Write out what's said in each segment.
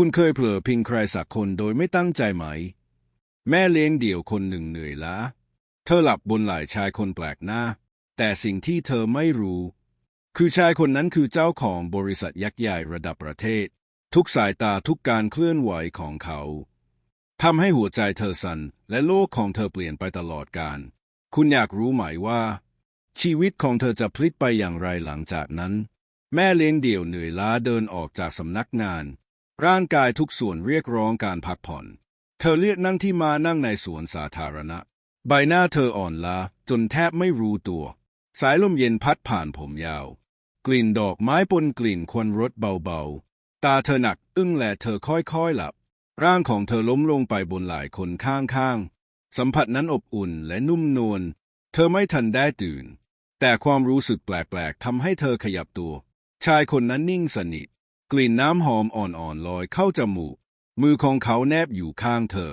คุณเคยเผลอพิงใครสักคนโดยไม่ตั้งใจไหม แม่เลี้ยงเดี่ยวคนหนึ่งเหนื่อยล้า เธอหลับบนไหล่ชายคนแปลกหน้า แต่สิ่งที่เธอไม่รู้ คือชายคนนั้นคือเจ้าของบริษัทยักษ์ใหญ่ระดับประเทศ ทุกสายตาทุกการเคลื่อนไหวของเขาทำให้หัวใจเธอสั่นและโลกของเธอเปลี่ยนไปตลอดกาลคุณอยากรู้ไหมว่า ชีวิตของเธอจะพลิกไปอย่างไรหลังจากนั้น แม่เลี้ยงเดี่ยวเหนื่อยล้าเดินออกจากสำนักงาน ร่างกายทุกส่วนเรียกร้องการพักผ่อน เธอเลือกนั่งที่มานั่งในสวนสาธารณะ ใบหน้าเธออ่อนล้าจนแทบไม่รู้ตัว สายลมเย็นพัดผ่านผมยาว กลิ่นดอกไม้ปนกลิ่นควันรถเบาๆ ตาเธอหนักอึ้งและเธอค่อยๆหลับ ร่างของเธอล้มลงไปบนหล่คนข้างๆ สัมผัสนั้นอบอุ่นและนุ่มนวล เธอไม่ทันได้ตื่น แต่ความรู้สึกแปลกๆทำให้เธอขยับตัว ชายคนนั้นนิ่งสนิท กลิ่นน้ำหอมอ่อนๆลอยเข้าจมูก มือของเขาแนบอยู่ข้างเธอ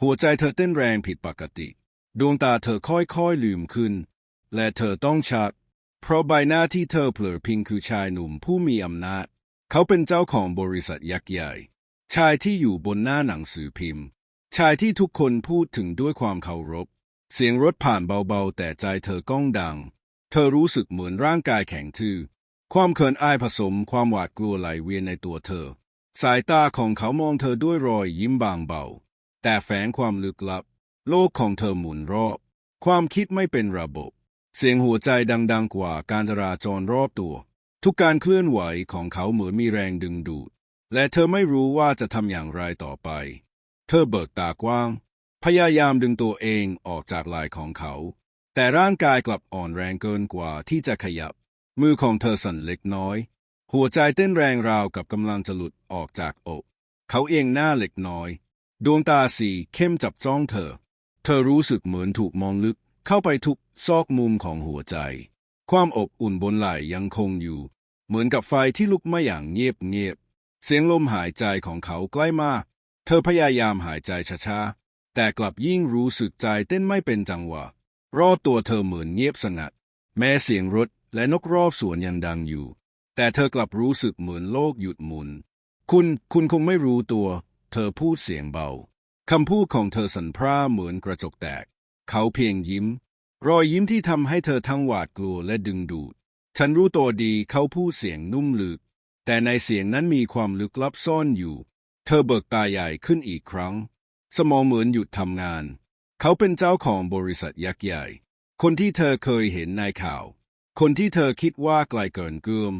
หัวใจเธอเต้นแรงผิดปกติ ดวงตาเธอค่อยๆลืมขึ้น และเธอต้องชัก เพราะใบหน้าที่เธอเผลอพิงคือชายหนุ่มผู้มีอำนาจ เขาเป็นเจ้าของบริษัทยักษ์ใหญ่ ชายที่อยู่บนหน้าหนังสือพิมพ์ ชายที่ทุกคนพูดถึงด้วยความเคารพ เสียงรถผ่านเบาๆ แต่ใจเธอก้องดัง เธอรู้สึกเหมือนร่างกายแข็งทื่อ ความเขินอายผสมความหวาดกลัวไหลเวียนในตัวเธอ สายตาของเขามองเธอด้วยรอยยิ้มบางเบา แต่แฝงความลึกลับ โลกของเธอหมุนรอบ ความคิดไม่เป็นระบบ เสียงหัวใจดังๆกว่าการจราจรรอบตัว ทุกการเคลื่อนไหวของเขาเหมือนมีแรงดึงดูด และเธอไม่รู้ว่าจะทำอย่างไรต่อไป เธอเบิกตากว้าง พยายามดึงตัวเองออกจากไหล่ของเขา แต่ร่างกายกลับอ่อนแรงเกินกว่าที่จะขยับ มือของเธอสั่นเล็กน้อย หัวใจเต้นแรงราวกับกำลังจะหลุดออกจากอก เขาเอียงหน้าเล็กน้อย ดวงตาสีเข้มจับจ้องเธอ เธอรู้สึกเหมือนถูกมองลึกเข้าไปทุกซอกมุมของหัวใจ ความอบอุ่นบนไหล่ยังคงอยู่ เหมือนกับไฟที่ลุกไหม้อย่างเงียบเงียบๆเสียงลมหายใจของเขาใกล้มาก เธอพยายามหายใจช้าๆ แต่กลับยิ่งรู้สึกใจเต้นไม่เป็นจังหวะ รอบตัวเธอเหมือนเงียบสงัด แม้เสียงรถ และนกรอบสวนยังดังอยู่ แต่เธอกลับรู้สึกเหมือนโลกหยุดหมุน คุณ คุณคงไม่รู้ตัว เธอพูดเสียงเบา คำพูดของเธอสั่นพร่าเหมือนกระจกแตก เขาเพียงยิ้ม รอยยิ้มที่ทำให้เธอทั้งหวาดกลัวและดึงดูด ฉันรู้ตัวดีเขาพูดเสียงนุ่มลึก แต่ในเสียงนั้นมีความลึกลับซ่อนอยู่ เธอเบิกตาใหญ่ขึ้นอีกครั้ง สมองเหมือนหยุดทำงาน เขาเป็นเจ้าของบริษัทยักษ์ใหญ่ คนที่เธอเคยเห็นในข่าว คนที่เธอคิดว่าไกลเกินเกือม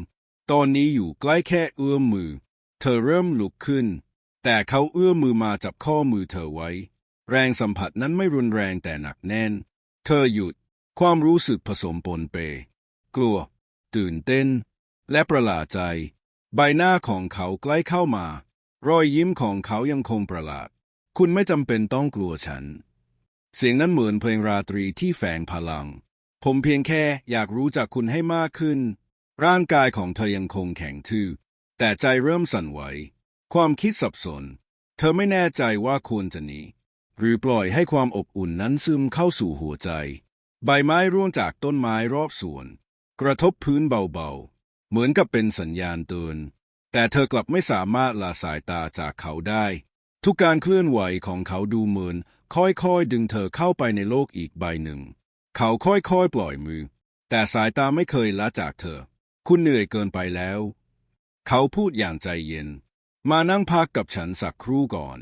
ตอนนี้อยู่ใกล้แค่เอื้อมมือ เธอเริ่มลุกขึ้น แต่เขาเอื้อมมือมาจับข้อมือเธอไว้ แรงสัมผัสนั้นไม่รุนแรงแต่หนักแน่น เธอหยุด ความรู้สึกผสมปนเป กลัว ตื่นเต้น และประหลาดใจ ใบหน้าของเขาใกล้เข้ามา รอยยิ้มของเขายังคงประหลาด คุณไม่จำเป็นต้องกลัวฉัน เสียงนั้นเหมือนเพลงราตรีที่แฝงพลัง ผมเพียงแค่อยากรู้จักคุณให้มากขึ้น ร่างกายของเธอยังคงแข็งทื่อ แต่ใจเริ่มสั่นไหว ความคิดสับสน เธอไม่แน่ใจว่าควรจะหนีหรือปล่อยให้ความอบอุ่นนั้นซึมเข้าสู่หัวใจ ใบไม้ร่วงจากต้นไม้รอบสวน กระทบพื้นเบาๆ เหมือนกับเป็นสัญญาณเตือน แต่เธอกลับไม่สามารถละสายตาจากเขาได้ ทุกการเคลื่อนไหวของเขาดูเหมือนค่อยๆดึงเธอเข้าไปในโลกอีกใบหนึ่ง เขาค่อยๆปล่อยมือ แต่สายตาไม่เคยละจากเธอ คุณเหนื่อยเกินไปแล้ว เขาพูดอย่างใจเย็น มานั่งพักกับฉันสักครู่ก่อน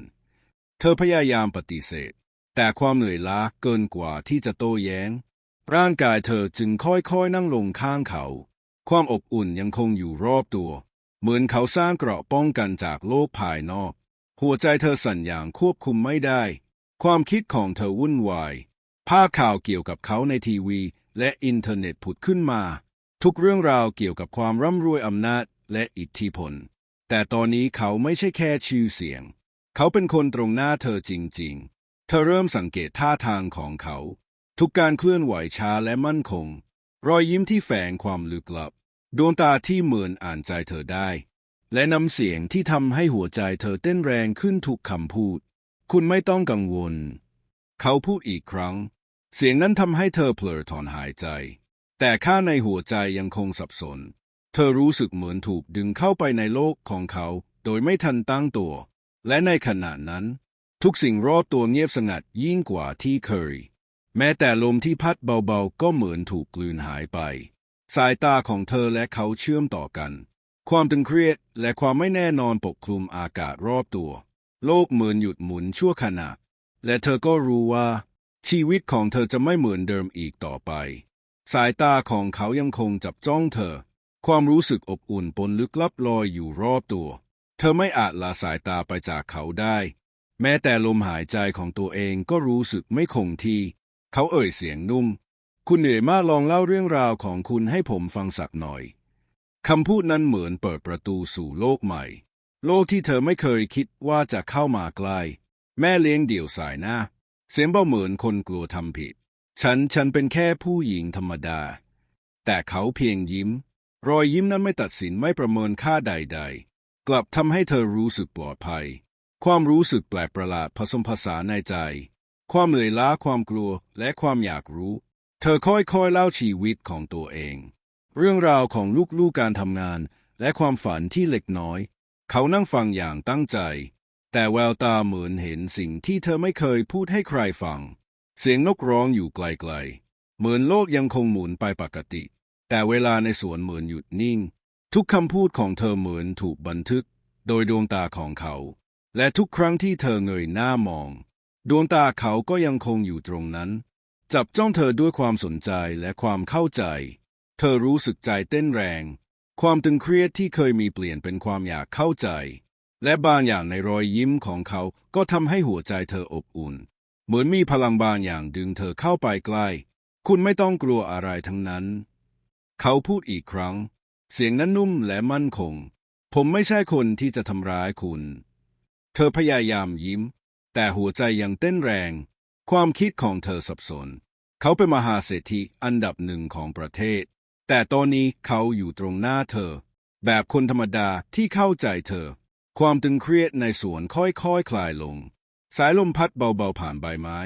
เธอพยายามปฏิเสธ แต่ความเหนื่อยล้าเกินกว่าที่จะโต้แย้ง ร่างกายเธอจึงค่อยๆนั่งลงข้างเขา ความอบอุ่นยังคงอยู่รอบตัว เหมือนเขาสร้างเกราะป้องกันจากโลกภายนอก หัวใจเธอสั่นอย่างควบคุมไม่ได้ ความคิดของเธอวุ่นวาย ภาพข่าวเกี่ยวกับเขาในทีวี และอินเทอร์เน็ตผุดขึ้นมา ทุกเรื่องราวเกี่ยวกับความร่ำรวยอำนาจและอิทธิพล แต่ตอนนี้เขาไม่ใช่แค่ชื่อเสียง เขาเป็นคนตรงหน้าเธอจริง ๆ เธอเริ่มสังเกตท่าทางของเขา ทุกการเคลื่อนไหวช้าและมั่นคง รอยยิ้มที่แฝงความลึกลับ ดวงตาที่เหมือนอ่านใจเธอได้ และน้ำเสียงที่ทำให้หัวใจเธอเต้นแรงขึ้นทุกคำพูด คุณไม่ต้องกังวล เขาพูดอีกครั้ง เสียงนั้นทำให้เธอเผลอถอนหายใจ แต่ข้าในหัวใจยังคงสับสน เธอรู้สึกเหมือนถูกดึงเข้าไปในโลกของเขา โดยไม่ทันตั้งตัว และในขณะนั้น ทุกสิ่งรอบตัวเงียบสงัดยิ่งกว่าที่เคย แม้แต่ลมที่พัดเบาๆ ก็เหมือนถูกกลืนหายไป สายตาของเธอและเขาเชื่อมต่อกัน ความตึงเครียดและความไม่แน่นอนปกคลุมอากาศรอบตัว โลกเหมือนหยุดหมุนชั่วขณะ และเธอก็รู้ว่า ชีวิตของเธอจะไม่เหมือนเดิมอีกต่อไป สายตาของเขายังคงจับจ้องเธอ ความรู้สึกอบอุ่นปนลึกลับลอยอยู่รอบตัว เธอไม่อาจละสายตาไปจากเขาได้ แม้แต่ลมหายใจของตัวเองก็รู้สึกไม่คงที่ เขาเอ่ยเสียงนุ่ม คุณเหนื่อยมากลองเล่าเรื่องราวของคุณให้ผมฟังสักหน่อย คำพูดนั้นเหมือนเปิดประตูสู่โลกใหม่ โลกที่เธอไม่เคยคิดว่าจะเข้ามาใกล้ แม่เลี้ยงเดี่ยวสายหน้า เสียงเบาเหมือนคนกลัวทำผิด ฉันฉันเป็นแค่ผู้หญิงธรรมดา แต่เขาเพียงยิ้ม รอยยิ้มนั้นไม่ตัดสินไม่ประเมินค่าใด ๆ กลับทำให้เธอรู้สึกปลอดภัย ความรู้สึกแปลกประหลาดผสมผสานในใจ ความเหนื่อยล้าความกลัวและความอยากรู้ เธอค่อยๆเล่าชีวิตของตัวเอง เรื่องราวของลูกๆการทำงาน และความฝันที่เล็กน้อย เขานั่งฟังอย่างตั้งใจ แต่แววตาเหมือนเห็นสิ่งที่เธอไม่เคยพูดให้ใครฟัง เสียงนกร้องอยู่ไกลๆ เหมือนโลกยังคงหมุนไปปกติ แต่เวลาในสวนเหมือนหยุดนิ่ง ทุกคำพูดของเธอเหมือนถูกบันทึก โดยดวงตาของเขา และทุกครั้งที่เธอเงยหน้ามอง ดวงตาเขาก็ยังคงอยู่ตรงนั้น จับจ้องเธอด้วยความสนใจและความเข้าใจ เธอรู้สึกใจเต้นแรง ความตึงเครียดที่เคยมีเปลี่ยนเป็นความอยากเข้าใจ และบางอย่างในรอยยิ้มของเขาก็ทำให้หัวใจเธออบอุ่น เหมือนมีพลังบางอย่างดึงเธอเข้าไปใกล้ คุณไม่ต้องกลัวอะไรทั้งนั้น เขาพูดอีกครั้ง เสียงนั้นนุ่มและมั่นคง ผมไม่ใช่คนที่จะทำร้ายคุณ เธอพยายามยิ้ม แต่หัวใจยังเต้นแรง ความคิดของเธอสับสน เขาเป็นมหาเศรษฐีอันดับหนึ่งของประเทศ แต่ตอนนี้เขาอยู่ตรงหน้าเธอ แบบคนธรรมดาที่เข้าใจเธอ ความตึงเครียดในสวนค่อยๆคคลายลง สายลมพัดเบาๆผ่านใบไม้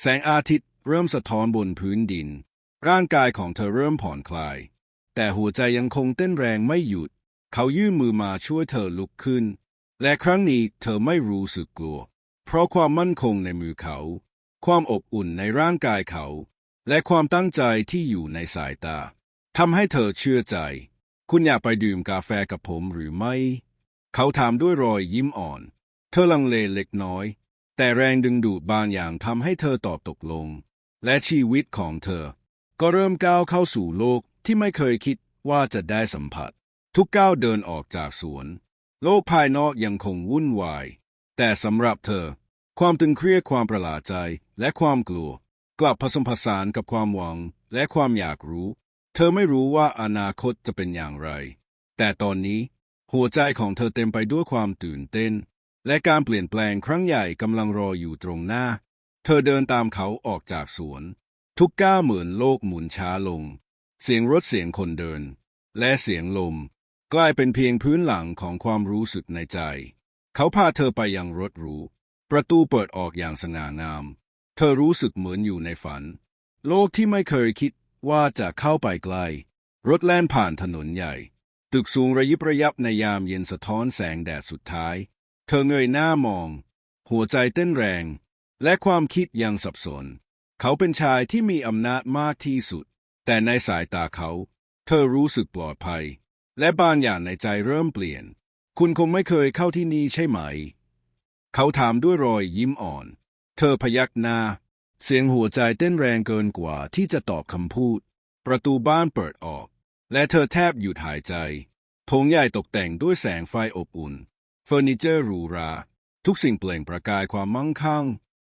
แสงอาทิตย์เริ่มสะท้อนบนพื้นดิน ร่างกายของเธอเริ่มผ่อนคลาย แต่หัวใจยังคงเต้นแรงไม่หยุด เขายื่นมือมาช่วยเธอลุกขึ้น และครั้งนี้เธอไม่รู้สึกกลัว เพราะความมั่นคงในมือเขา ความอบอุ่นในร่างกายเขา และความตั้งใจที่อยู่ในสายตาทำให้เธอเชื่อใจ คุณอยากไปดื่มกาแฟกับผมหรือไม่ เขาถามด้วยรอยยิ้มอ่อน เธอลังเลเล็กน้อย แต่แรงดึงดูดบางอย่างทำให้เธอตอบตกลง และชีวิตของเธอ ก็เริ่มก้าวเข้าสู่โลกที่ไม่เคยคิดว่าจะได้สัมผัส ทุกก้าวเดินออกจากสวน โลกภายนอกยังคงวุ่นวาย แต่สำหรับเธอ ความตึงเครียดความประหลาดใจและความกลัว กลับผสมผสานกับความหวังและความอยากรู้ เธอไม่รู้ว่าอนาคตจะเป็นอย่างไร แต่ตอนนี้ หัวใจของเธอเต็มไปด้วยความตื่นเต้น และการเปลี่ยนแปลงครั้งใหญ่กำลังรออยู่ตรงหน้า เธอเดินตามเขาออกจากสวน ทุกก้าวเหมือนโลกหมุนช้าลง เสียงรถเสียงคนเดิน และเสียงลม กลายเป็นเพียงพื้นหลังของความรู้สึกในใจ เขาพาเธอไปยังรถหรู ประตูเปิดออกอย่างสง่างาม เธอรู้สึกเหมือนอยู่ในฝัน โลกที่ไม่เคยคิดว่าจะเข้าไปใกล รถแล่นผ่านถนนใหญ่ ตึกสูงระยิบระยับในยามเย็นสะท้อนแสงแดดสุดท้าย เธอเงยหน้ามอง หัวใจเต้นแรง และความคิดยังสับสน เขาเป็นชายที่มีอำนาจมากที่สุด แต่ในสายตาเขา เธอรู้สึกปลอดภัย และบางอย่างในใจเริ่มเปลี่ยน คุณคงไม่เคยเข้าที่นี่ใช่ไหม เขาถามด้วยรอยยิ้มอ่อน เธอพยักหน้า เสียงหัวใจเต้นแรงเกินกว่าที่จะตอบคำพูด ประตูบ้านเปิดออก และเธอแทบหยุดหายใจโถงใหญ่ตกแต่งด้วยแสงไฟอบอุ่น เฟอร์นิเจอร์หรูหรา ทุกสิ่งเปล่งประกายความมั่งคั่ง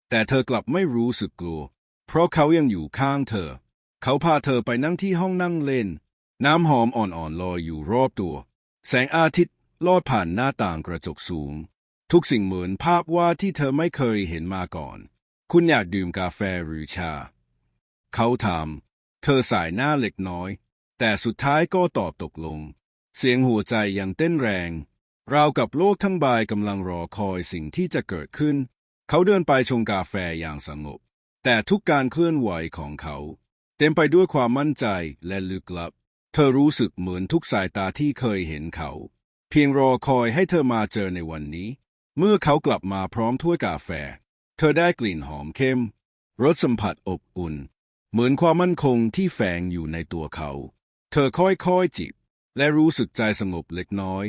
แต่เธอกลับไม่รู้สึกกลัว เพราะเขายังอยู่ข้างเธอ เขาพาเธอไปนั่งที่ห้องนั่งเล่น น้ำหอมอ่อนๆลอยอยู่รอบตัว แสงอาทิตย์ลอดผ่านหน้าต่างกระจกสูง ทุกสิ่งเหมือนภาพวาดที่เธอไม่เคยเห็นมาก่อน คุณอยากดื่มกาแฟหรือชา เขาถาม เธอสายหน้าเล็กน้อย แต่สุดท้ายก็ตอบตกลง เสียงหัวใจยังเต้นแรง ราวกับโลกทั้งใบกำลังรอคอยสิ่งที่จะเกิดขึ้น เขาเดินไปชงกาแฟอย่างสงบ แต่ทุกการเคลื่อนไหวของเขา เต็มไปด้วยความมั่นใจและลึกลับ เธอรู้สึกเหมือนทุกสายตาที่เคยเห็นเขา เพียงรอคอยให้เธอมาเจอในวันนี้ เมื่อเขากลับมาพร้อมถ้วยกาแฟ เธอได้กลิ่นหอมเข้มรสสัมผัสอบอุ่น เหมือนความมั่นคงที่แฝงอยู่ในตัวเขา เธอค่อยๆจิบ และรู้สึกใจสงบเล็กน้อย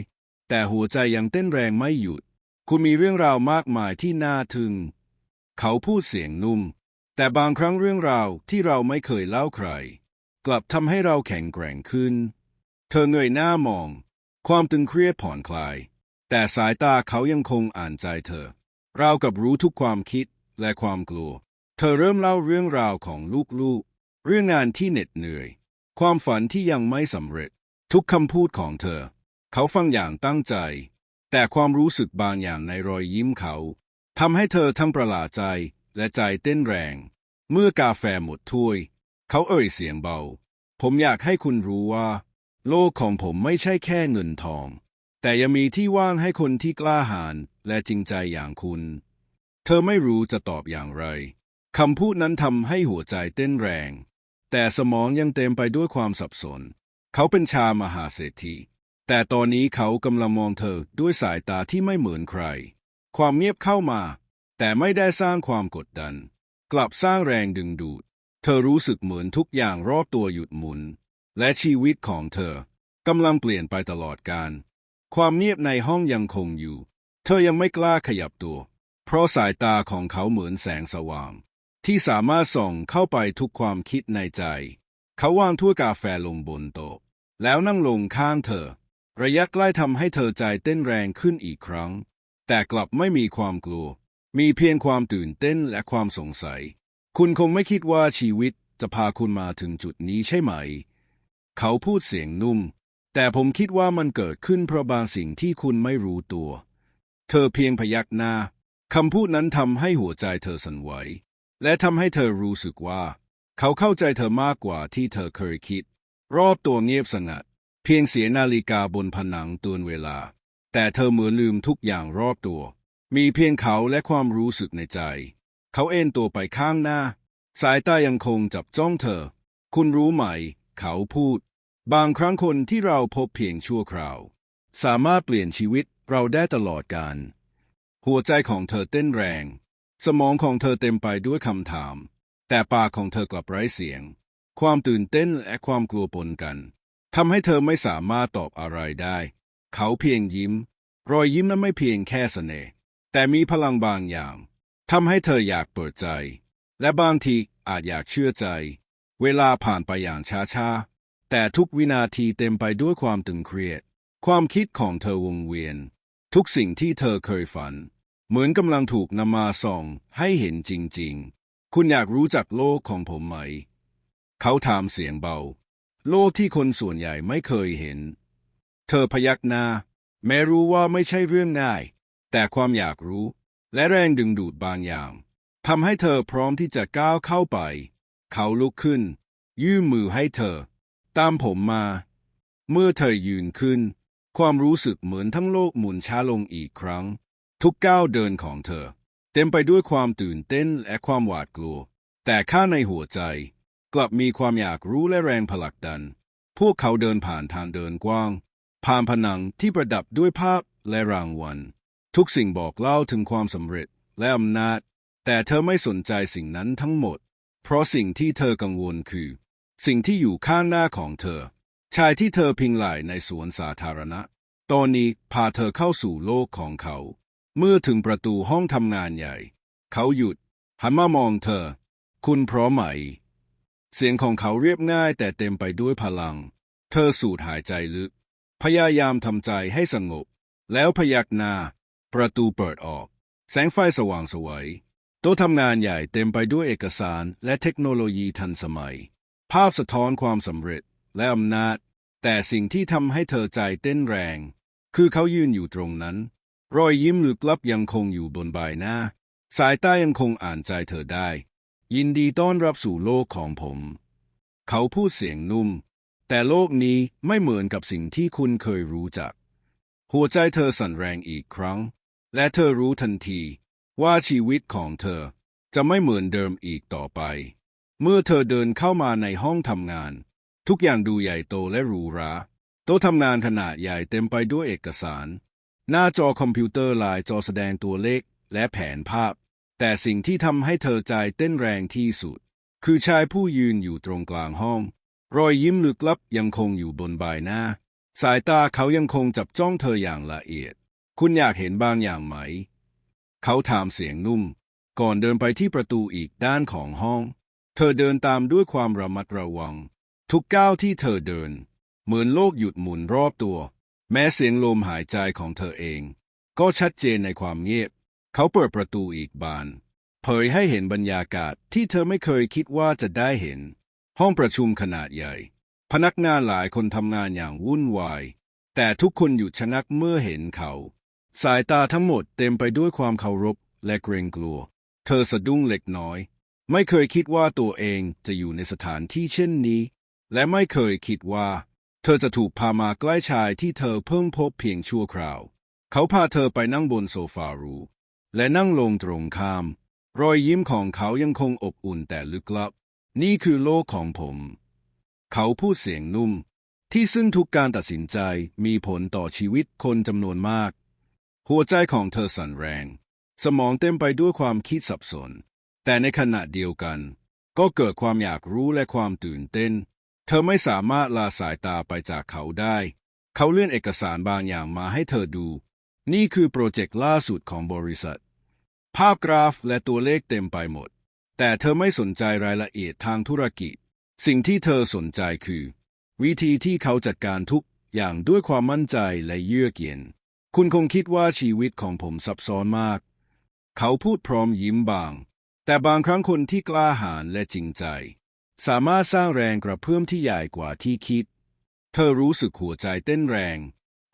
แต่หัวใจยังเต้นแรงไม่หยุด คุณมีเรื่องราวมากมายที่น่าทึ่ง เขาพูดเสียงนุ่ม แต่บางครั้งเรื่องราวที่เราไม่เคยเล่าใคร กลับทำให้เราแข็งแกร่งขึ้น เธอเงยหน้ามอง ความตึงเครียดผ่อนคลาย แต่สายตาเขายังคงอ่านใจเธอเรากับรู้ทุกความคิดและความกลัว เธอเริ่มเล่าเรื่องราวของลูกๆ เรื่องงานที่เหน็ดเหนื่อย ความฝันที่ยังไม่สำเร็จ ทุกคำพูดของเธอ เขาฟังอย่างตั้งใจ แต่ความรู้สึกบางอย่างในรอยยิ้มเขาทำให้เธอทั้งประหลาดใจและใจเต้นแรง เมื่อกาแฟหมดถ้วย เขาเอ่ยเสียงเบา ผมอยากให้คุณรู้ว่า โลกของผมไม่ใช่แค่เงินทอง แต่ยังมีที่ว่างให้คนที่กล้าหาญและจริงใจอย่างคุณ เธอไม่รู้จะตอบอย่างไรคำพูดนั้นทำให้หัวใจเต้นแรง แต่สมองยังเต็มไปด้วยความสับสน เขาเป็นชามหาเศรษฐี แต่ตอนนี้เขากำลังมองเธอด้วยสายตาที่ไม่เหมือนใคร ความเงียบเข้ามา แต่ไม่ได้สร้างความกดดัน กลับสร้างแรงดึงดูด เธอรู้สึกเหมือนทุกอย่างรอบตัวหยุดหมุน และชีวิตของเธอกำลังเปลี่ยนไปตลอดการ ความเงียบในห้องยังคงอยู่ เธอยังไม่กล้าขยับตัว เพราะสายตาของเขาเหมือนแสงสว่าง ที่สามารถส่งเข้าไปทุกความคิดในใจ เขาวางถ้วยกาแฟลงบนโต๊ะ แล้วนั่งลงข้างเธอ ระยะใกล้ทำให้เธอใจเต้นแรงขึ้นอีกครั้ง แต่กลับไม่มีความกลัว มีเพียงความตื่นเต้นและความสงสัย คุณคงไม่คิดว่าชีวิตจะพาคุณมาถึงจุดนี้ใช่ไหม เขาพูดเสียงนุ่ม แต่ผมคิดว่ามันเกิดขึ้นเพราะบางสิ่งที่คุณไม่รู้ตัว เธอเพียงพยักหน้าคำพูดนั้นทำให้หัวใจเธอสั่นไหว และทำให้เธอรู้สึกว่า เขาเข้าใจเธอมากกว่าที่เธอเคยคิด รอบตัวเงียบสงัด เพียงเสียนาฬิกาบนผนังเตือนเวลา แต่เธอเหมือนลืมทุกอย่างรอบตัว มีเพียงเขาและความรู้สึกในใจ เขาเอนตัวไปข้างหน้า สายตายังคงจับจ้องเธอ คุณรู้ไหม เขาพูด บางครั้งคนที่เราพบเพียงชั่วคราว สามารถเปลี่ยนชีวิตเราได้ตลอดกาลหัวใจของเธอเต้นแรง สมองของเธอเต็มไปด้วยคำถาม แต่ปากของเธอกลับไร้เสียง ความตื่นเต้นและความกลัวปนกันทำให้เธอไม่สามารถตอบอะไรได้ เขาเพียงยิ้ม รอยยิ้มนั้นไม่เพียงแค่เสน่ห์แต่มีพลังบางอย่างทำให้เธออยากเปิดใจ และบางทีอาจอยากเชื่อใจ เวลาผ่านไปอย่างช้าๆ แต่ทุกวินาทีเต็มไปด้วยความตึงเครียด ความคิดของเธอวงเวียน ทุกสิ่งที่เธอเคยฝัน เหมือนกำลังถูกนำมาส่องให้เห็นจริงๆ คุณอยากรู้จักโลกของผมไหม เขาถามเสียงเบา โลกที่คนส่วนใหญ่ไม่เคยเห็น เธอพยักหน้า แม้รู้ว่าไม่ใช่เรื่องง่าย แต่ความอยากรู้ และแรงดึงดูดบางอย่างทำให้เธอพร้อมที่จะก้าวเข้าไป เขาลุกขึ้น ยื่นมือให้เธอ ตามผมมา เมื่อเธอยืนขึ้น ความรู้สึกเหมือนทั้งโลกหมุนช้าลงอีกครั้ง ทุกก้าวเดินของเธอ เต็มไปด้วยความตื่นเต้นและความหวาดกลัว แต่ข้างในหัวใจ กลับมีความอยากรู้และแรงผลักดัน พวกเขาเดินผ่านทางเดินกว้าง ผ่านผนังที่ประดับด้วยภาพและรางวัล ทุกสิ่งบอกเล่าถึงความสำเร็จและอำนาจ แต่เธอไม่สนใจสิ่งนั้นทั้งหมด เพราะสิ่งที่เธอกังวลคือ สิ่งที่อยู่ข้างหน้าของเธอ ชายที่เธอพิงไหล่ในสวนสาธารณะ ตอนนี้พาเธอเข้าสู่โลกของเขา เมื่อถึงประตูห้องทำงานใหญ่ เขาหยุด หันมามองเธอ คุณพร้อมไหม เสียงของเขาเรียบง่ายแต่เต็มไปด้วยพลัง เธอสูดหายใจลึก พยายามทำใจให้สงบ แล้วพยักหน้า ประตูเปิดออก แสงไฟสว่างสวยโต๊ะทำงานใหญ่เต็มไปด้วยเอกสารและเทคโนโลยีทันสมัย ภาพสะท้อนความสำเร็จและอำนาจ แต่สิ่งที่ทำให้เธอใจเต้นแรง คือเขายืนอยู่ตรงนั้น รอยยิ้มลึกลับยังคงอยู่บนใบหน้า สายตายังคงอ่านใจเธอได้ ยินดีต้อนรับสู่โลกของผม เขาพูดเสียงนุ่ม แต่โลกนี้ไม่เหมือนกับสิ่งที่คุณเคยรู้จัก หัวใจเธอสั่นแรงอีกครั้ง และเธอรู้ทันที ว่าชีวิตของเธอจะไม่เหมือนเดิมอีกต่อไป เมื่อเธอเดินเข้ามาในห้องทำงาน ทุกอย่างดูใหญ่โตและหรูหราโต๊ะทำงานขนาดใหญ่เต็มไปด้วยเอกสาร หน้าจอคอมพิวเตอร์ลายจอแสดงตัวเลขและแผนภาพ แต่สิ่งที่ทำให้เธอใจเต้นแรงที่สุด คือชายผู้ยืนอยู่ตรงกลางห้อง รอยยิ้มลึกลับยังคงอยู่บนใบหน้า สายตาเขายังคงจับจ้องเธออย่างละเอียด คุณอยากเห็นบางอย่างไหม เขาถามเสียงนุ่ม ก่อนเดินไปที่ประตูอีกด้านของห้อง เธอเดินตามด้วยความระมัดระวัง ทุกก้าวที่เธอเดิน เหมือนโลกหยุดหมุนรอบตัว แม้เสียงลมหายใจของเธอเอง ก็ชัดเจนในความเงียบ เขาเปิดประตูอีกบาน เผยให้เห็นบรรยากาศที่เธอไม่เคยคิดว่าจะได้เห็น ห้องประชุมขนาดใหญ่ พนักงานหลายคนทำงานอย่างวุ่นวาย แต่ทุกคนหยุดชะงักเมื่อเห็นเขา สายตาทั้งหมดเต็มไปด้วยความเคารพและเกรงกลัว เธอสะดุ้งเล็กน้อย ไม่เคยคิดว่าตัวเองจะอยู่ในสถานที่เช่นนี้ และไม่เคยคิดว่า เธอจะถูกพามาใกล้ชายที่เธอเพิ่งพบเพียงชั่วคราว เขาพาเธอไปนั่งบนโซฟารูและนั่งลงตรงข้าม รอยยิ้มของเขายังคงอบอุ่นแต่ลึกลับ นี่คือโลกของผม เขาพูดเสียงนุ่ม ที่ซึ่งทุกการตัดสินใจมีผลต่อชีวิตคนจำนวนมาก หัวใจของเธอสั่นแรง สมองเต็มไปด้วยความคิดสับสน แต่ในขณะเดียวกัน ก็เกิดความอยากรู้และความตื่นเต้น เธอไม่สามารถลาสายตาไปจากเขาได้ เขาเลื่อนเอกสารบางอย่างมาให้เธอดู นี่คือโปรเจกต์ล่าสุดของบริษัท ภาพกราฟและตัวเลขเต็มไปหมด แต่เธอไม่สนใจรายละเอียดทางธุรกิจ สิ่งที่เธอสนใจคือ วิธีที่เขาจัดการทุกอย่างด้วยความมั่นใจและเยือกเย็น คุณคงคิดว่าชีวิตของผมซับซ้อนมาก เขาพูดพร้อมยิ้มบาง แต่บางครั้งคนที่กล้าหาญและจริงใจ สามารถสร้างแรงกระเพื่อมที่ใหญ่กว่าที่คิด เธอรู้สึกหัวใจเต้นแรง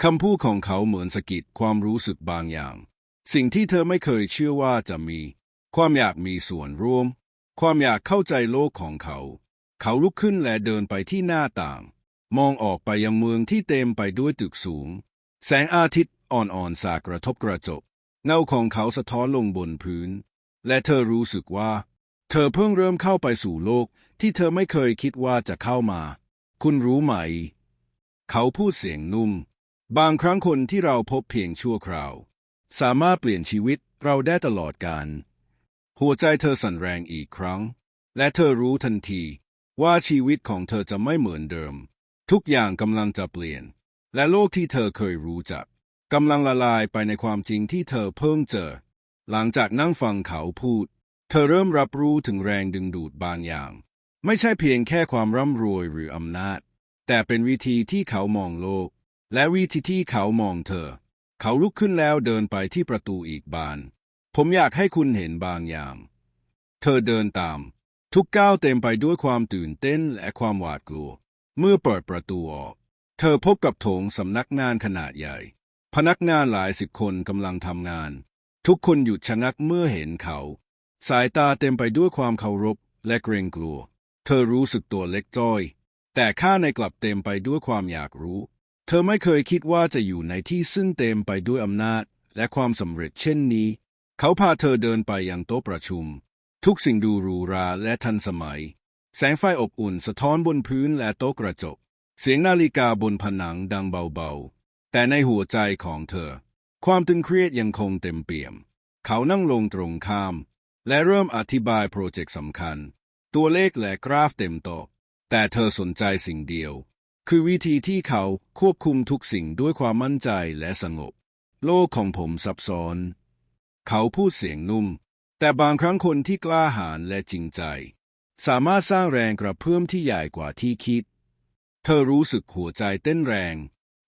คำพูดของเขาเหมือนสะกิดความรู้สึกบางอย่าง สิ่งที่เธอไม่เคยเชื่อว่าจะมี ความอยากมีส่วนร่วม ความอยากเข้าใจโลกของเขา เขาลุกขึ้นและเดินไปที่หน้าต่าง มองออกไปยังเมืองที่เต็มไปด้วยตึกสูง แสงอาทิตย์อ่อนๆสาดกระทบกระจกเงาของเขาสะท้อนลงบนพื้น และเธอรู้สึกว่า เธอเพิ่งเริ่มเข้าไปสู่โลกที่เธอไม่เคยคิดว่าจะเข้ามา คุณรู้ไหม เขาพูดเสียงนุ่ม บางครั้งคนที่เราพบเพียงชั่วคราว สามารถเปลี่ยนชีวิตเราได้ตลอดกาลหัวใจเธอสั่นแรงอีกครั้ง และเธอรู้ทันทีว่าชีวิตของเธอจะไม่เหมือนเดิม ทุกอย่างกำลังจะเปลี่ยน และโลกที่เธอเคยรู้จักกำลังละลายไปในความจริงที่เธอเพิ่งเจอ หลังจากนั่งฟังเขาพูด เธอเริ่มรับรู้ถึงแรงดึงดูดบางอย่าง ไม่ใช่เพียงแค่ความร่ำรวยหรืออำนาจ แต่เป็นวิธีที่เขามองโลก และวิธีที่เขามองเธอ เขาลุกขึ้นแล้วเดินไปที่ประตูอีกบาน ผมอยากให้คุณเห็นบางอย่าง เธอเดินตาม ทุกก้าวเต็มไปด้วยความตื่นเต้นและความหวาดกลัว เมื่อเปิดประตูออก เธอพบกับโถงสำนักงานขนาดใหญ่ พนักงานหลายสิบคนกำลังทำงาน ทุกคนหยุดชะงักเมื่อเห็นเขา สายตาเต็มไปด้วยความเคารพและเกรงกลัว เธอรู้สึกตัวเล็กจ้อย แต่ข้าในกลับเต็มไปด้วยความอยากรู้ เธอไม่เคยคิดว่าจะอยู่ในที่ซึ่งเต็มไปด้วยอำนาจ และความสำเร็จเช่นนี้ เขาพาเธอเดินไปยังโต๊ะประชุม ทุกสิ่งดูหรูหราและทันสมัย แสงไฟอบอุ่นสะท้อนบนพื้นและโต๊ะกระจก เสียงนาฬิกาบนผนังดังเบาๆ แต่ในหัวใจของเธอ ความตึงเครียดยังคงเต็มเปี่ยม เขานั่งลงตรงข้าม และเริ่มอธิบายโปรเจกต์สำคัญ ตัวเลขและกราฟเต็มโต๊ะแต่เธอสนใจสิ่งเดียว คือวิธีที่เขาควบคุมทุกสิ่งด้วยความมั่นใจและสงบ โลกของผมซับซ้อน เขาพูดเสียงนุ่ม แต่บางครั้งคนที่กล้าหาญและจริงใจ สามารถสร้างแรงกระเพื่อมที่ใหญ่กว่าที่คิด เธอรู้สึกหัวใจเต้นแรง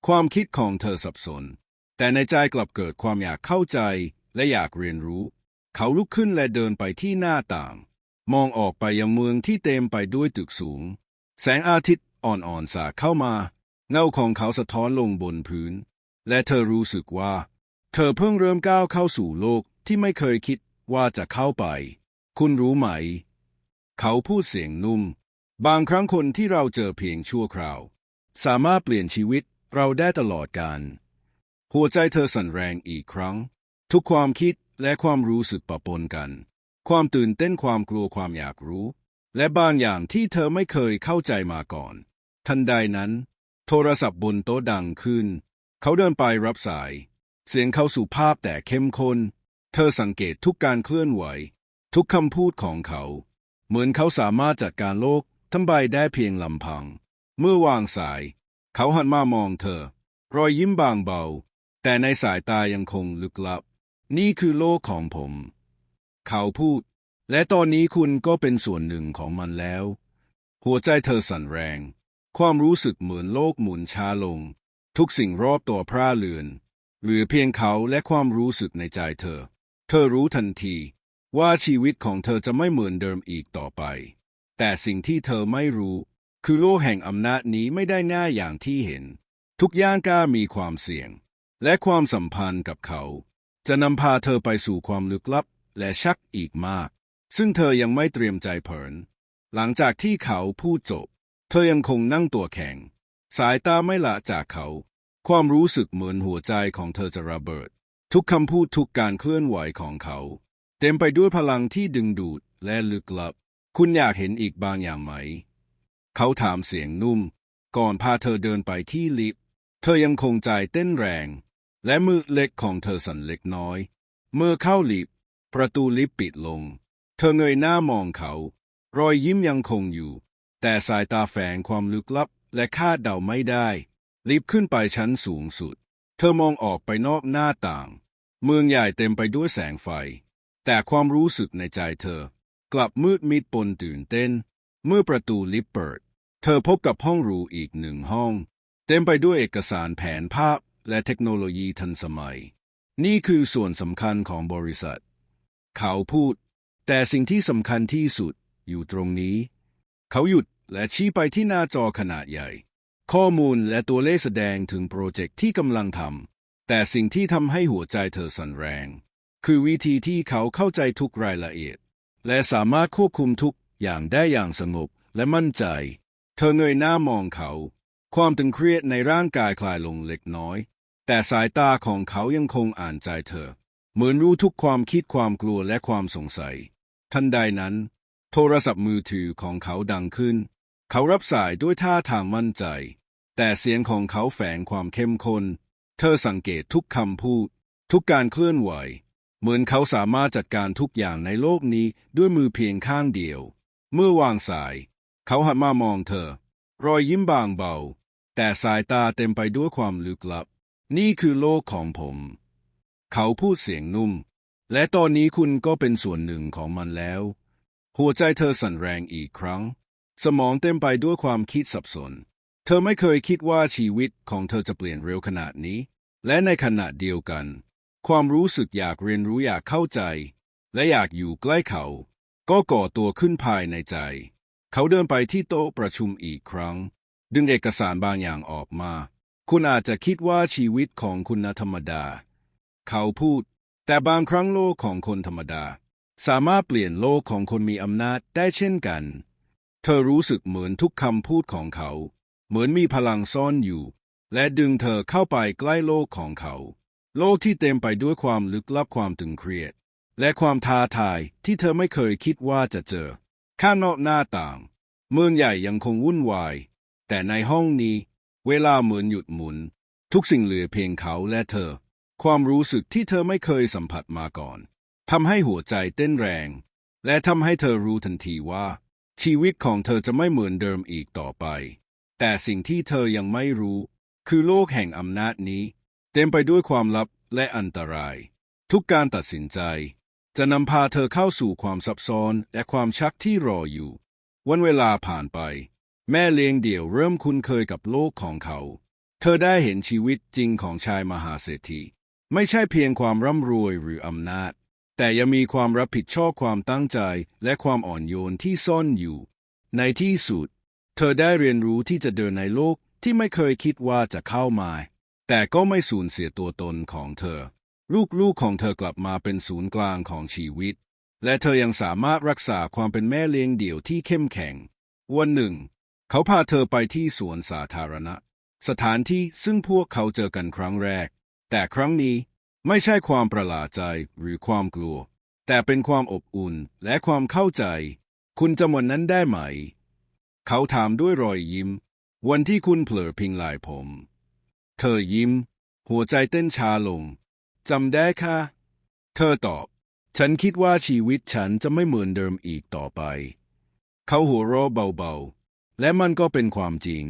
ความคิดของเธอสับสน แต่ในใจกลับเกิดความอยากเข้าใจและอยากเรียนรู้ เขาลุกขึ้นและเดินไปที่หน้าต่าง มองออกไปยังเมืองที่เต็มไปด้วยตึกสูง แสงอาทิตย์อ่อนๆสาดเข้ามา เงาของเขาสะท้อนลงบนพื้น และเธอรู้สึกว่า เธอเพิ่งเริ่มก้าวเข้าสู่โลกที่ไม่เคยคิดว่าจะเข้าไป คุณรู้ไหม เขาพูดเสียงนุ่ม บางครั้งคนที่เราเจอเพียงชั่วคราว สามารถเปลี่ยนชีวิตเราได้ตลอดกาลหัวใจเธอสั่นแรงอีกครั้ง ทุกความคิดและความรู้สึกปะปนกัน ความตื่นเต้นความกลัวความอยากรู้ และบางอย่างที่เธอไม่เคยเข้าใจมาก่อน ทันใดนั้น โทรศัพท์บนโต๊ะดังขึ้น เขาเดินไปรับสาย เสียงเขาสุภาพแต่เข้มข้น เธอสังเกตทุกการเคลื่อนไหว ทุกคำพูดของเขา เหมือนเขาสามารถจัดการโลกทั้งใบได้เพียงลำพัง เมื่อวางสาย เขาหันมามองเธอ รอยยิ้มบางเบา แต่ในสายตายังคงลึกลับ นี่คือโลกของผม เขาพูด และตอนนี้คุณก็เป็นส่วนหนึ่งของมันแล้ว หัวใจเธอสั่นแรง ความรู้สึกเหมือนโลกหมุนช้าลง ทุกสิ่งรอบตัวพร่าเลือน เหลือเพียงเขาและความรู้สึกในใจเธอ เธอรู้ทันที ว่าชีวิตของเธอจะไม่เหมือนเดิมอีกต่อไป แต่สิ่งที่เธอไม่รู้ คือโลกแห่งอำนาจนี้ไม่ได้ง่ายอย่างที่เห็น ทุกย่างก้ามีความเสี่ยง และความสัมพันธ์กับเขา จะนำพาเธอไปสู่ความลึกลับและชักอีกมาก ซึ่งเธอยังไม่เตรียมใจเผิน หลังจากที่เขาพูดจบ เธอยังคงนั่งตัวแข็ง สายตาไม่ละจากเขา ความรู้สึกเหมือนหัวใจของเธอจะระเบิด ทุกคำพูดทุกการเคลื่อนไหวของเขา เต็มไปด้วยพลังที่ดึงดูดและลึกลับ คุณอยากเห็นอีกบางอย่างไหม เขาถามเสียงนุ่ม ก่อนพาเธอเดินไปที่ลิฟต์เธอยังคงใจเต้นแรง และมือเล็กของเธอสั่นเล็กน้อย เมื่อเข้าลิฟต์ประตูลิฟต์ปิดลง เธอเงยหน้ามองเขา รอยยิ้มยังคงอยู่ แต่สายตาแฝงความลึกลับและคาดเดาไม่ได้ ลิฟต์ขึ้นไปชั้นสูงสุด เธอมองออกไปนอกหน้าต่าง เมืองใหญ่เต็มไปด้วยแสงไฟ แต่ความรู้สึกในใจเธอ กลับมืดมิดปนตื่นเต้น เมื่อประตูลิฟต์เปิด เธอพบกับห้องรูอีกหนึ่งห้อง เต็มไปด้วยเอกสารแผนภาพ และเทคโนโลยีทันสมัย นี่คือส่วนสำคัญของบริษัท เขาพูด แต่สิ่งที่สำคัญที่สุดอยู่ตรงนี้ เขาหยุดและชี้ไปที่หน้าจอขนาดใหญ่ ข้อมูลและตัวเลขแสดงถึงโปรเจกต์ที่กำลังทำแต่สิ่งที่ทำให้หัวใจเธอสั่นแรง คือวิธีที่เขาเข้าใจทุกรายละเอียด และสามารถควบคุมทุกอย่างได้อย่างสงบและมั่นใจ เธอเงยหน้ามองเขา ความตึงเครียดในร่างกายคลายลงเล็กน้อย แต่สายตาของเขายังคงอ่านใจเธอ เหมือนรู้ทุกความคิดความกลัวและความสงสัย ทันใดนั้น โทรศัพท์มือถือของเขาดังขึ้น เขารับสายด้วยท่าทางมั่นใจ แต่เสียงของเขาแฝงความเข้มข้น เธอสังเกตทุกคำพูด ทุกการเคลื่อนไหว เหมือนเขาสามารถจัดการทุกอย่างในโลกนี้ด้วยมือเพียงข้างเดียว เมื่อวางสาย เขาหันมามองเธอ รอยยิ้มบางเบา แต่สายตาเต็มไปด้วยความลึกลับ นี่คือโลกของผม เขาพูดเสียงนุ่ม และตอนนี้คุณก็เป็นส่วนหนึ่งของมันแล้ว หัวใจเธอสั่นแรงอีกครั้ง สมองเต็มไปด้วยความคิดสับสน เธอไม่เคยคิดว่าชีวิตของเธอจะเปลี่ยนเร็วขนาดนี้ และในขณะเดียวกัน ความรู้สึกอยากเรียนรู้อยากเข้าใจ และอยากอยู่ใกล้เขา ก็ก่อตัวขึ้นภายในใจ เขาเดินไปที่โต๊ะประชุมอีกครั้ง ดึงเอกสารบางอย่างออกมา คุณอาจจะคิดว่าชีวิตของคุณนธรรมดา เขาพูด แต่บางครั้งโลกของคนธรรมดา สามารถเปลี่ยนโลกของคนมีอำนาจได้เช่นกัน เธอรู้สึกเหมือนทุกคำพูดของเขา เหมือนมีพลังซ่อนอยู่ และดึงเธอเข้าไปใกล้โลกของเขา โลกที่เต็มไปด้วยความลึกลับความตึงเครียด และความท้าทายที่เธอไม่เคยคิดว่าจะเจอ ข้างนอกหน้าต่าง เมืองใหญ่ยังคงวุ่นวาย แต่ในห้องนี้ เวลาเหมือนหยุดหมุน ทุกสิ่งเหลือเพียงเขาและเธอ ความรู้สึกที่เธอไม่เคยสัมผัสมาก่อนทำให้หัวใจเต้นแรง และทำให้เธอรู้ทันทีว่า ชีวิตของเธอจะไม่เหมือนเดิมอีกต่อไป แต่สิ่งที่เธอยังไม่รู้ คือโลกแห่งอำนาจนี้ เต็มไปด้วยความลับและอันตราย ทุกการตัดสินใจ จะนำพาเธอเข้าสู่ความซับซ้อนและความชักที่รออยู่ วันเวลาผ่านไป แม่เลี้ยงเดี่ยวเริ่มคุ้นเคยกับโลกของเขา เธอได้เห็นชีวิตจริงของชายมหาเศรษฐี ไม่ใช่เพียงความร่ำรวยหรืออำนาจ แต่ยังมีความรับผิดชอบความตั้งใจและความอ่อนโยนที่ซ่อนอยู่ ในที่สุด เธอได้เรียนรู้ที่จะเดินในโลกที่ไม่เคยคิดว่าจะเข้ามา แต่ก็ไม่สูญเสียตัวตนของเธอ ลูกๆของเธอกลับมาเป็นศูนย์กลางของชีวิต และเธอยังสามารถรักษาความเป็นแม่เลี้ยงเดี่ยวที่เข้มแข็ง วันหนึ่ง เขาพาเธอไปที่สวนสาธารณะ สถานที่ซึ่งพวกเขาเจอกันครั้งแรก แต่ครั้งนี้ไม่ใช่ความประหลาดใจหรือความกลัว แต่เป็นความอบอุ่นและความเข้าใจ คุณจำวันนั้นได้ไหม เขาถามด้วยรอยยิ้ม วันที่คุณเผลอพิงไหลผม เธอยิ้ม หัวใจเต้นช้าลงจำได้ค่ะ เธอตอบ ฉันคิดว่าชีวิตฉันจะไม่เหมือนเดิมอีกต่อไป เขาหัวเราะเบาๆ และมันก็เป็นความจริง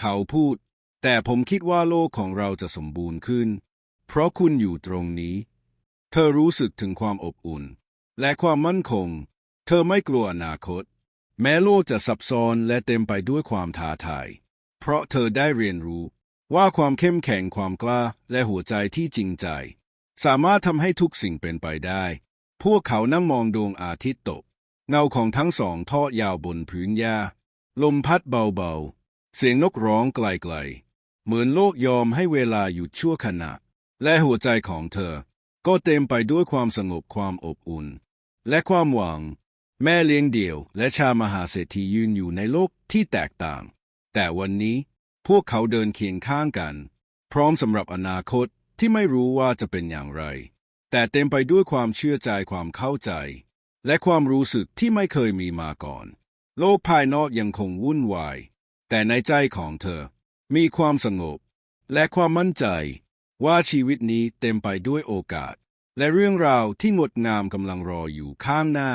เขาพูด แต่ผมคิดว่าโลกของเราจะสมบูรณ์ขึ้น เพราะคุณอยู่ตรงนี้ เธอรู้สึกถึงความอบอุ่น และความมั่นคง เธอไม่กลัวอนาคต แม้โลกจะซับซ้อนและเต็มไปด้วยความท้าทาย เพราะเธอได้เรียนรู้ ว่าความเข้มแข็งความกล้าและหัวใจที่จริงใจ สามารถทำให้ทุกสิ่งเป็นไปได้ พวกเขานั่งมองดวงอาทิตย์ตก เงาของทั้งสองทอดยาวบนพื้นหญ้า ลมพัดเบาๆ เสียงนกร้องไกลๆ เหมือนโลกยอมให้เวลาหยุดชั่วขณะ และหัวใจของเธอ ก็เต็มไปด้วยความสงบความอบอุ่น และความหวัง แม่เลี้ยงเดี่ยว และชามหาเศรษฐียืนอยู่ในโลกที่แตกต่าง แต่วันนี้พวกเขาเดินเคียงข้างกัน พร้อมสำหรับอนาคตที่ไม่รู้ว่าจะเป็นอย่างไร แต่เต็มไปด้วยความเชื่อใจความเข้าใจ และความรู้สึกที่ไม่เคยมีมาก่อน โลกภายนอกยังคงวุ่นวาย แต่ในใจของเธอ มีความสงบ และความมั่นใจ ว่าชีวิตนี้เต็มไปด้วยโอกาส และเรื่องราวที่งดงามกำลังรออยู่ข้างหน้า